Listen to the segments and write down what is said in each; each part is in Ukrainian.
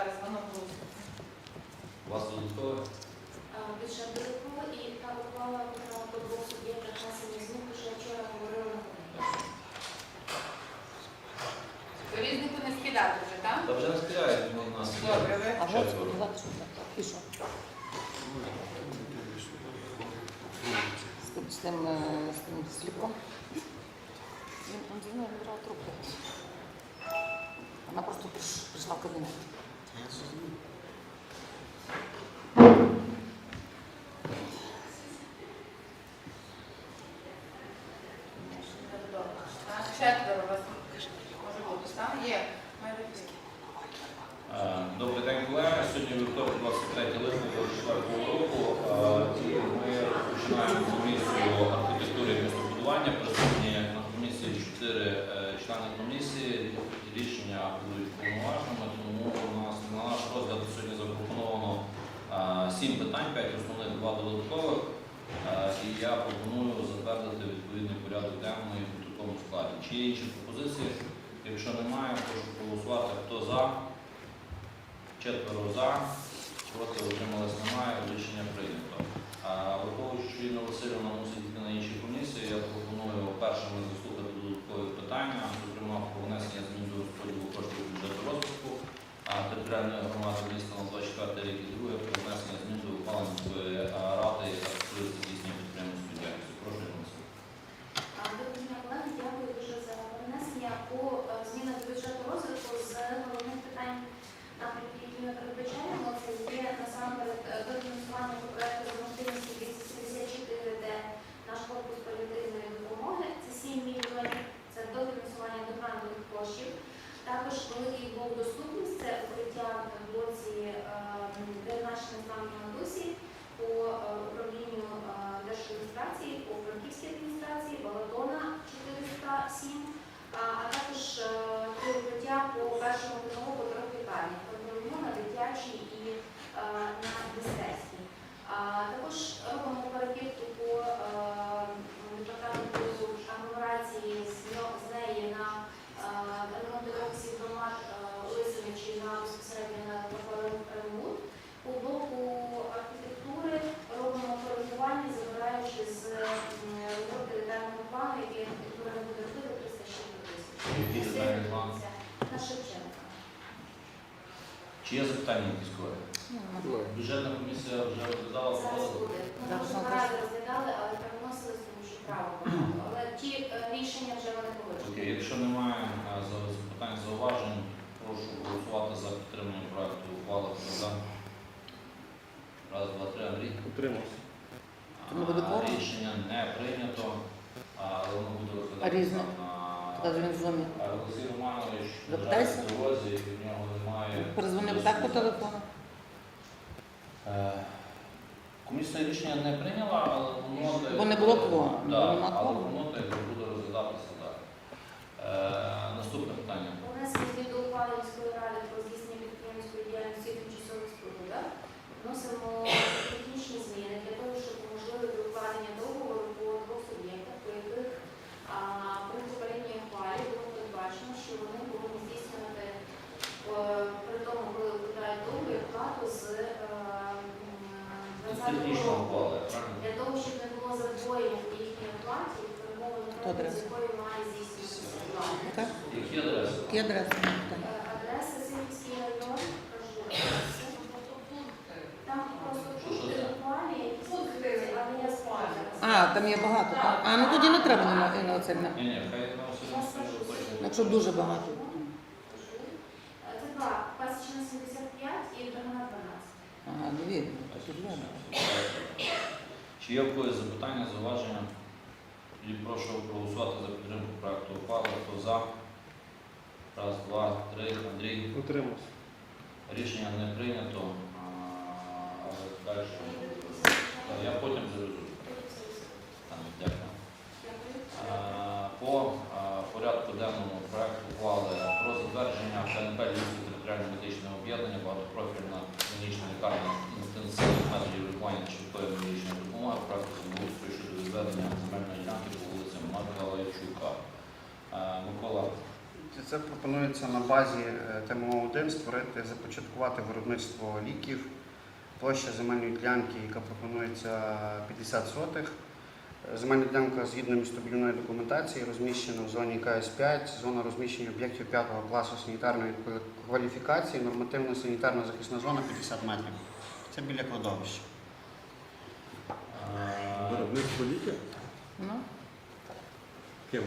Зараз воно буде. У вас додаткове? Бюджет додатково і та ухвала про по двох суб'єктах внесення змін, що я вчора говорила на. Різнику не скидати вже, так? Та вже не стріляють, ну, у нас Добре, ви. А вот четверо. завтра і що? З тим, з тим, е, з тим сліпом. Він дзвонив, він брав трубку. Вона просто прийшла в кабінет. Четверо вас може бути, так? Є. Майже. Добрий день, колеги. Сьогодні вівторок, 23 липня 2024 року. Е. Рішення будуть два додаткових. Е, І я пропоную затвердити відповідний порядок денний у такому складі. Чи є інші пропозиції? Якщо немає, прошу проголосувати. Хто за? Четверо за, проти отрималось немає, рішення прийнято. Враховуючи, що Інна Васильівна мусить йти на інші комісії, я пропоную першими заслухати додаткові питання, зокрема про внесення змін до розподілу коштів бюджету розвитку, а територіальної громади міста на 24 рік і друге про внесення змін до ухвалення міської е, ради, яка стосується здійснення підприємницької діяльності. Прошу Інна Васильівна. А, Доброго дня, колеги. Дякую дуже за внесення по е, змінах до бюджету розвитку з головних питань напрямків, які ми передбачаємо. Це є насамперед е, дофінансування по проекту за можливості 274, де наш корпус паліативної допомоги. Це 7 мільйонів, це дофінансування до грантових коштів. Також великий блок доступність, це укриття в блоці, е, де наші названі на досі по е, управлінню е, держадміністрації, по Франківській адміністрації, Балатона 407, а а також е, три укриття по першому ТНО по трьох лікарнях, тобто на дитячій і е, на мистецькій. А Також робимо перекидку по е, департаменту агломерації з ньо- з неї на е, ремонт всіх громад е, Лисовичі на безпосередньо на ремонт. По блоку архітектури робимо коригування, забираючи з м, роботи детального плану, який архітектура не буде робити 306 тисяч. Який детальний план? На Шевченка. Чи є запитання якісь колеги? Бюджетна комісія вже розглядала Зараз буде. Ми Зараз розглядали, але переносились, тому що право. Але ті е, рішення вже вони. Окей, якщо немає е, за- запитань, зауважень, прошу голосувати за підтримання проекту ухвали. Хто за? Раз, два, три, Андрій. Утримався. А? Рішення не прийнято, але воно буде А розглядатися різне? на... Тоді він в зумі. А Олексій Романович, на Запитайся. в дорозі, і в нього немає... Перезвонив так по телефону. Е, Комісія рішення не прийняла, але воно... де- Бо не було кворуму, бо Так, нема але кворуму. воно так буде розглядатися далі. Е, Наступне питання. Унесення змін до ухвали міської ради про здійснення підприємської діяльності тимчасових спорудах. Вносимо технічні зміни для того, щоб уможливити укладення договору по двох суб'єктах, по яких а, при попередній ухвалі було передбачено, що вони повинні здійснювати е, при тому, коли укладають договір, плату з е, м, 20 Технічна року. ухвала, правильно? Для того, щоб не було задвоєння в їхній оплаті, перемовини То проти, з адреса. якої має здійснюватися оплата. Так? Які Е, Адреса Сибірський район, кажу. Там просто пункти це? буквально, які стосуються, але я. А, там є багато. так? А, ну тоді не треба на, на оце. Ні, ні, хай точно. Якщо дуже багато. Це два, Пасічна 75 і Драгана 12. Ага, дві. Чи є в когось запитання, зауваження? І прошу проголосувати за підтримку проекту ухвали. Хто за? Раз, два, три. Андрій. Утримався. Рішення не прийнято. А, Але далі. Я потім завезу. Там, Дякую. Е, По е, порядку денному проекту ухвали про затвердження КНП Львівської територіальної медичного об'єднання багатопрофільна клінічна лікарня інтенсивних методів лікування та швидкої медичної допомоги проекту землеустрою щодо відведення земельної ділянки по вулиці Миколайчука. Е, Микола, Це пропонується на базі е, ТМО-1 створити, започаткувати виробництво ліків. Площа земельної ділянки, яка пропонується 50 сотих. Земельна ділянка згідно містобудівної документації розміщена в зоні КС-5, зона розміщення об'єктів 5 класу санітарної кваліфікації, нормативно-санітарна захисна зона 50 метрів. Це біля кладовища. Виробництво ліків? Ну, Ким?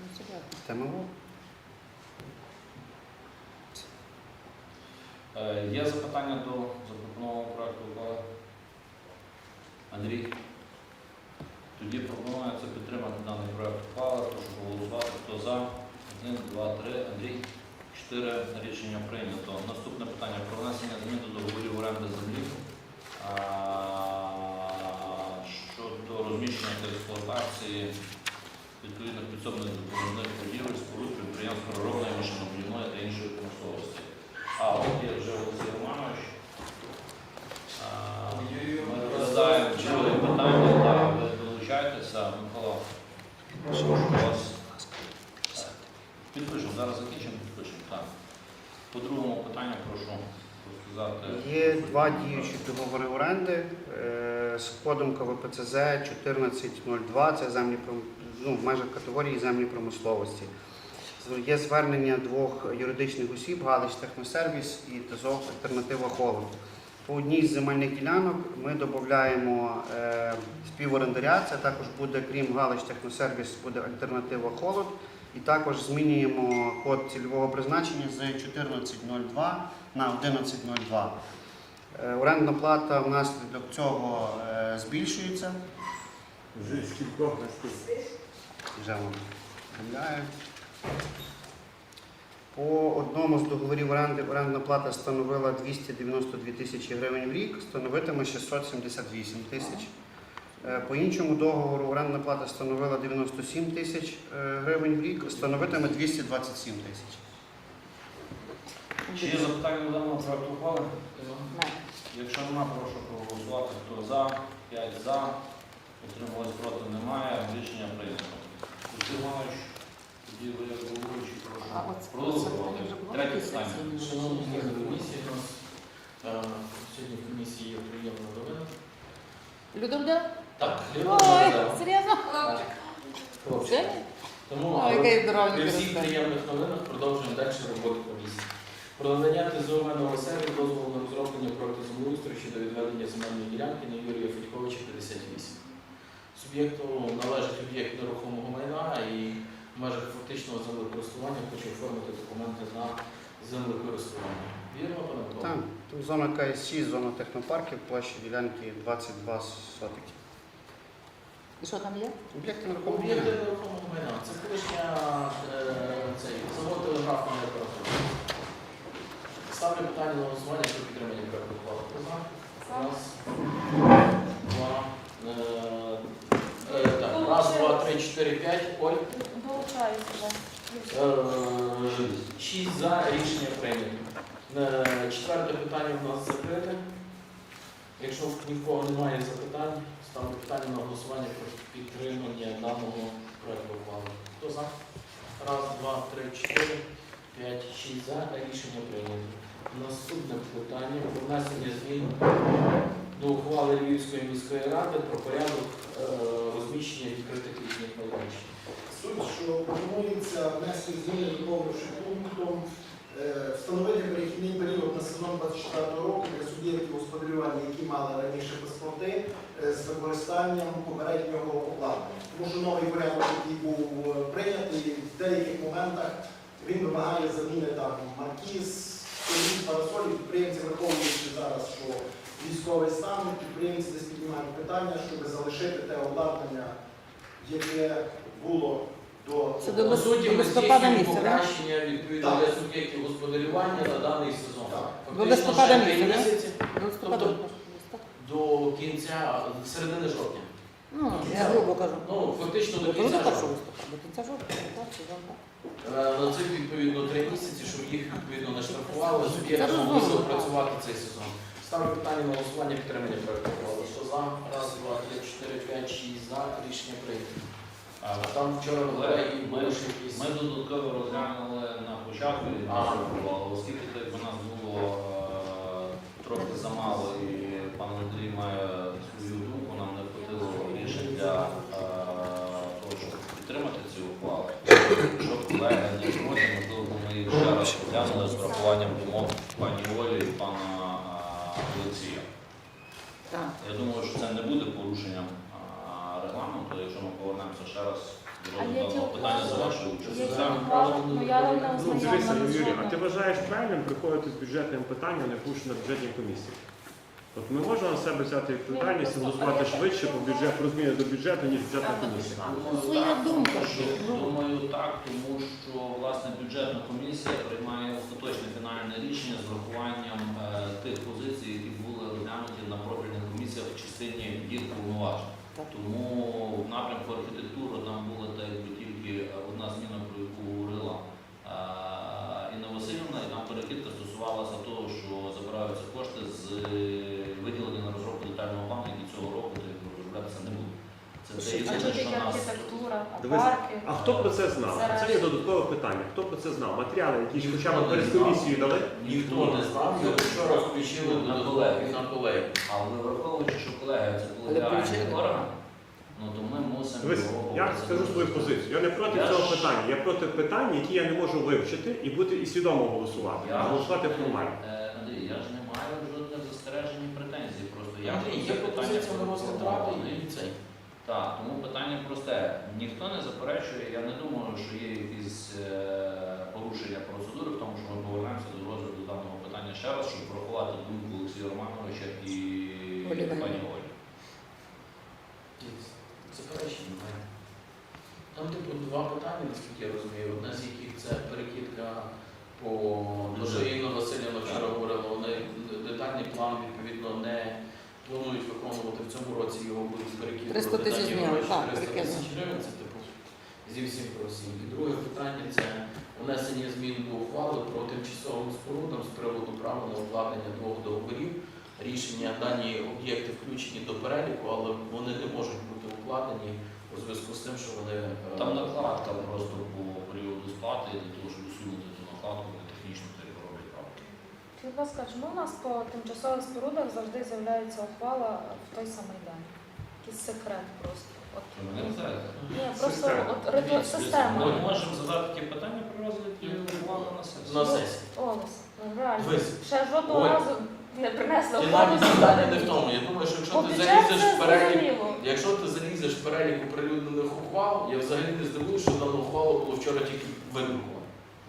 ну, це. ТМО. Є запитання до запропонованого проекту ухвали? Андрій? Тоді пропонується підтримати даний проект ухвали. Прошу голосувати. Хто за? Один, два, три. Андрій? Чотири. Рішення прийнято. Наступне питання про внесення змін до договорів оренди землі щодо розміщення та експлуатації відповідних підсобних допоміжних будівель, споруд, підприємств переробної машинобудівної та іншої промисловості. А, от є вже Олексій Романович. Ми розглядаємо чудові питання, так, ви долучайтеся. Микола, прошу вас. Підпишемо, зараз закінчимо, підпишемо. Так. По другому питанню прошу розказати. Є два діючі договори оренди е, з кодом КВПЦЗ 1402, це землі пром- ну, в межах категорії землі промисловості. Є звернення двох юридичних осіб Галич Техносервіс і ТЗОВ Альтернатива Холод. По одній з земельних ділянок ми додаємо е, співорендаря, це також буде, крім Галич Техносервіс, буде альтернатива Холод. І також змінюємо код цільового призначення з 1402 на 1102. Е, Орендна плата внаслідок цього е, збільшується. З скількох скільки? Вже вам. По одному з договорів оренди орендна плата становила 292 тисячі гривень в рік, становитиме 678 тисяч. Е, По іншому договору орендна плата становила 97 тисяч е, гривень в рік, становитиме 227 тисяч. Чи є запитання до даного проекту ухвали? Якщо нема, прошу проголосувати. Хто за? 5 за. Утримались проти немає. Рішення прийнято. Продовжувати. Третє питання. Шановні комісії, у нас е, сьогодні в комісії є приємна новина. Людовда? Так, Ой, серйозно? Хлопчик. Тому Ой, е, який здоровий при всіх приємних новинах продовжуємо далі роботу комісії. Про надання ТЗОВ новоселі дозволу на розроблення проекту землеустрою щодо відведення земельної ділянки на Юрія Федьковича 58. Суб'єкту належить об'єкт нерухомого майна і в межах фактичного землекористування хоче оформити документи на землекористування. Вірно, пане? Там, тут зона КС6, зона технопарків, площа ділянки 22 сотики. І що там є? Об'єкти нерухомого Об'єкти майна. нерухомого майна. Це колишня е, цей, завод телеграфної апаратури. Ставлю питання на голосування про підтримання проекту ухвали. Хто за? Раз, два, е, е, так, раз, два, три, чотири, п'ять. Оль. Шість за рішення прийнято. Е, Четверте питання у нас закрите. Якщо ні в кого немає запитань, ставлю питання на голосування про підтримання даного проекту ухвали. Хто за? Раз, два, три, чотири, п'ять, шість за рішення прийнято. Наступне питання про внесення змін до ухвали Львівської міської ради про порядок е, розміщення відкритих літніх майданчиків. Суть, що пропонується внести зміни доповнивши пунктом, е, встановити перехідний період на сезон 24 року для суб'єктів господарювання, які мали раніше паспорти, е, з використанням попереднього обладнання. Тому що новий порядок, який був прийнятий, в деяких моментах він вимагає заміни там маркіз, парасолів. Підприємці враховуючи зараз, що військовий стан, підприємці десь піднімають питання, щоб залишити те обладнання, яке було до Це до По суті, ми листопада здійснюємо місяця, да? покращення відповідно Так. для суб'єктів господарювання на даний сезон. Так. До Фактично, листопада ще три місяця, да? місяці Листопада. Тобто- до кінця середини жовтня. Ну, я грубо кажу. Ну, фактично до кінця жовтня. до кінця жовтня, так, сезон, так. Е, На цих відповідно три місяці, щоб їх відповідно не штрафували, суб'єкти Це розумно, так. цей сезон. Ставлю питання на голосування підтримання проекту. ухвали. Що за? Раз, два, три, чотири, п'ять, шість за. Рішення прийнято. А, там вчора були і Ми, якісь. ми додатково розглянули на початку, і А. оскільки так у нас було е, трохи замало, і пан Андрій має свою думку, нам не хватило рішень для е, того, щоб підтримати ці ухвали. Якщо колеги не проти, можливо, ми їх ще раз розглянули з врахуванням думок пані Олі і пана Олексія. Так. Я думаю, що це не буде порушенням а, регламенту, якщо ми повернемося ще раз до розгляду питання за вашу вашою участю. Які Ну Ну, дивися, Юрій, а ти вважаєш правильним приходити з бюджетним питанням, не пущено на бюджетній комісії? От ми можемо на себе взяти відповідальність і голосувати швидше по бюджет, про зміни до бюджету, ніж бюджетна комісія. Думаю, Своя так, думка, тому що- ну. Думаю, так, тому що власне бюджетна комісія приймає остаточне фінальне рішення з врахуванням е, тих позицій, які були розглянуті на профільних комісіях в частині їх повноважень. Тому в напрямку архітектури там була так якби тільки одна зміна, про яку говорила е, Інна Васильівна, і там перекидка стосувалася того, що забираються кошти з виділення на розробку детального плану, які цього року так якби, розроблятися не будуть. Це те А що що таке нас архітектура, а Дивись, парки? А хто про це знав? Це є додаткове питання. Хто про це знав? Матеріали, які ж хоча б перед комісією дали? Ніхто не знав, його вчора включили На колеги. на колеги. Але враховуючи, що колеги це Але колегіальний включили. орган, ну то ми мусимо Дивись, його я скажу свою позицію. Я не проти Я цього ж- питання. Я проти питань, які я не можу вивчити і бути і свідомо голосувати. Я а ж- голосувати формально. Е, Андрій, я ж не маю жодних застережень і претензій. Просто я Андрій, є питання пропозиція на розгляд ради і цей. Так, тому питання просте. Ніхто не заперечує, я не думаю, що є якісь е, порушення процедури в тому, що ми повернемося до розгляду даного питання ще раз, щоб врахувати думку Олексія Романовича і пані Олі. Заперечень немає. Там, типу, два питання, наскільки я розумію. Одне з яких це перекидка по що Інна Васильівна вчора говорила, вони детальний план відповідно не планують виконувати в цьому році його будуть з перекидкою. 300 тисяч детальні так, 300 тисяч гривень, це типу зі всім про всім. І друге питання це внесення змін до ухвали про тимчасовим спорудам з приводу права на укладення двох договорів. Рішення дані об'єкти включені до переліку, але вони не можуть бути укладені у зв'язку з тим, що вони е, Там накладка просто по періоду сплати для того, щоб усунути ту накладку, роблять правильно. Скажіть, будь ласка, чому у нас по тимчасових спорудах завжди з'являється ухвала в той самий день? Якийсь секрет просто. От, Ви не знаєте? ні, просто Система. от риту- Ми система. можемо задати таке питання про розгляд уваги на сесію. на сесії. Олес, ну реально. Дивись, Ще жодного Ой. разу не принесла ухвалу. навіть питання не в тому. Я думаю, що якщо ти залізеш це в перелік, зрозуміло. якщо ти залізеш в перелік оприлюднених ухвал, я взагалі не здивуюся, що дану ухвалу було вчора тільки видруковано.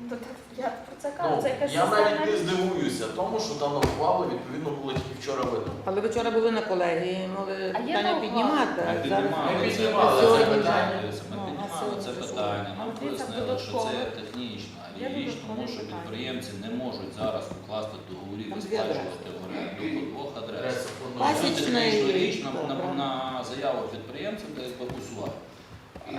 Ну, так Я про це кажу, Ну, це якась я навіть не здивуюся тому, що дана ухвала відповідно була тільки вчора видана. Але ви вчора були на колегії, могли А є питання там піднімати. Ми зараз піднімали Ми це піднімали це питання. питання. Ми Ну, а піднімали це це що? питання. Нам Ну, дивіться, пояснили, що це технічна Є річ, тому що питання. підприємці не можуть зараз укласти договорів і Там дві сплачувати в оренду по двох адресах. Адреса по одному. Технічну річ на, на, на заяву підприємця де усувати.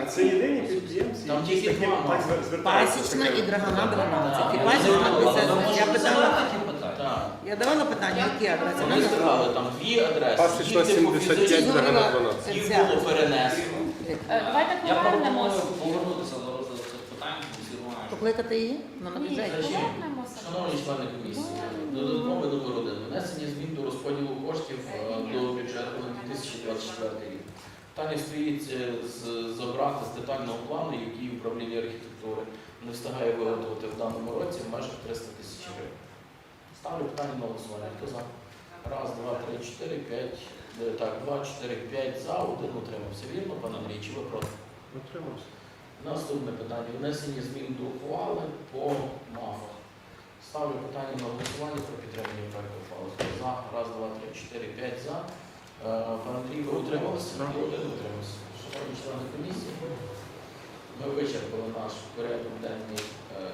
А це єдині підприємці, Там які з тільки таким два. так звер- звертаються. Пасічна і Драгана Так, 12. І я пасічна 50. Я питала, такі питання. Я давала питання, які адреси. Вони сказали, там дві адреси. Пасічна Їх, типу, 75, фізично- Драгана Говорила 12. Їх було перенесено. Е, Давайте Я пропоную повернемось. повернутися до розгляду цих питань. Покликати її на Ні, бюджеті. Повернемося. Шановні члени комісії, додатковий номер один. Внесення змін до розподілу коштів е, до бюджету на 2024 рік. Питання стоїть е, з- забрати з детального плану, який управління архітектури не встигає виготовити в даному році в межах 300 тисяч гривень. Ставлю питання на голосування. Хто за? Раз, два, три, чотири, п'ять. Е, Так, два, чотири, п'ять за, один утримався. Вірно, пане Андрій, чи ви проти? Утримався. Наступне питання. Внесення змін до ухвали по МАФах. Ставлю питання на голосування про підтримання проекту ухвали. За? Раз, два, три, чотири, п'ять за. Пан Андрій, ви утрималися? Один утримався. Шановні члени комісії, ми вичерпали наш порядок денний е,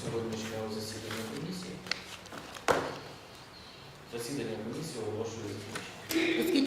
сьогоднішнього засідання комісії. Засідання комісії оголошую. Оскільки